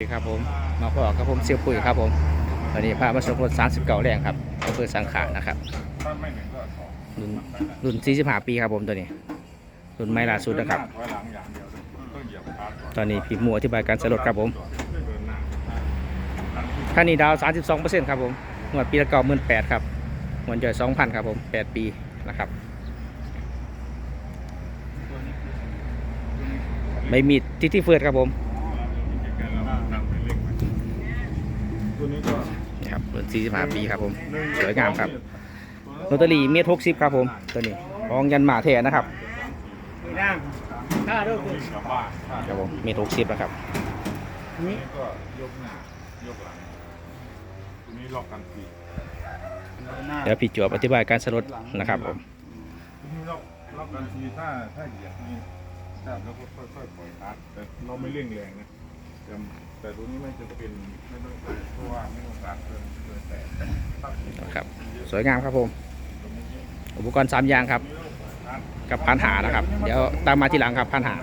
สวัสดีครับผมมาพบกับผมเซียวปุ๋ยครับผมตอนนี้พามาสำรวจ39แรงครับอำเภอสังขารนะครับถ้าไม่หนึ่งก็สองรุ่นรุ่น45ปีครับผมตัวนี้ รุ่นไม่ล่าสุดนะครับตัวเลยต้อนนี้พี่หมูอธิบายการสรุปครับผมเดินหน้าค่านี้ดาว32%ครับผมงวดปีละเก่าหมื่นแปดครับงวดจ่อย2,000ครับผม8ปีนะครับไม่มีทิที่เฟิร์ดครับผม ตัวนี้ก็ นี่ ครับรุ่น45ปีครับผมสวยงามครับลอตเตอรี่เมตร60ครับผมตัวนี้รองยันหมาแท้นะครับย่างข้าด้วยวิ่งกลับบ้านครับผมเมตร60นะครับตัวนี้ก็ยกหน้ายกหลังตัวนี้ล็อกกันทีเดี๋ยวพี่จวบอธิบายการสรุปนะครับผมตัวนี้ล็อกล็อกกันทีถ้าถ้าเหยียบนี่ถ้าแล้วก็ค่อยๆปล่อยคลัตช์แต่เราไม่เร่งแรงนะ แต่แต่ตัวนี้ไม่จะเป็นไม่ต้องเพราะว่าไม่ต้องการเกินเกินแต่ตั้งนะครับ สวยงามครับผม อุปกรณ์สามอย่างครับ กับพันหานะครับ เดี๋ยวตามมาทีหลังครับพันหา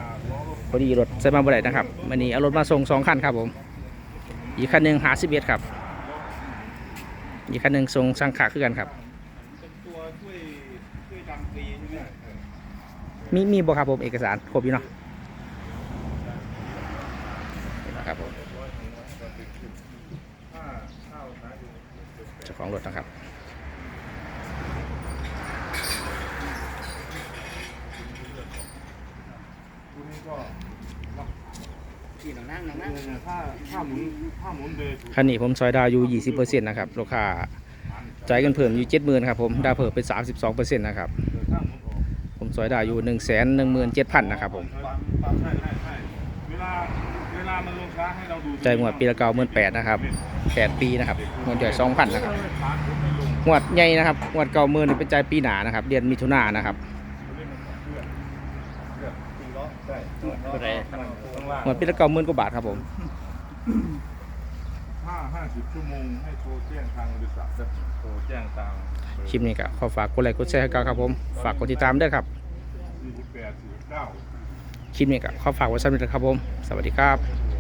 พอดีรถใส่มาบ่ได้นะครับวันนี้เอารถมาส่งสองคันครับผม อีกคันหนึ่งหาสิบเอ็ดครับ อีกคันหนึ่งส่งสังขาคือกันครับตัวช่วยช่วยดำฟรีใช่ไหมมีมีบ่ครับผมเอกสารครบอยู่เนาะนี่นะ ครับผมเจ้าของรถนะครับตัวนี้ก็ที่หนังนั่งหนังนั่งถ้าถ้าหมุนถ้าหมุนเดย์คันนี้ผมซอยดาวอยู่ 20%นะครับราคาจ่ายกันเพิ่มอยู่ 70,000ครับผมดาวเพิ่มเป็น32%นะครับถ้าหมุนออกผมซอยดาวอยู่ 1 1 7 0 0 0นะครับผมใช่ใช่ใช่เวลาเวลามันลงช้าให้เราดูจ่ายงวดปีละเก้าหมื่นแปดนะครับ8ปีนะครับเงินจ่าย2,000นะครับช้าผมไม่ลงงวดใหญ่นะครับงวดเก้าหมื่นเป็นจ่ายปีหนานะครับเดือนมิถุนายนนะครับเล่นมันเพื่อนเพื่อนสี่ล้อใช่ข้างล่างงวดปีละเก้าหมื่นกว่าบาทครับผมห้าห้าสิบชั่วโมงให้โทรแจ้งทางบริษัทจะโทรแจ้งทางคลิปนี้ก็ขอฝากกดไลค์กดแชร์ให้กันครับผม ฝากกดติดตามด้วยครับสี่สิบแปดสี่สิบเก้า คลิปนี้ก็ขอฝากไว้สักนิดนะครับผม สวัสดีครับ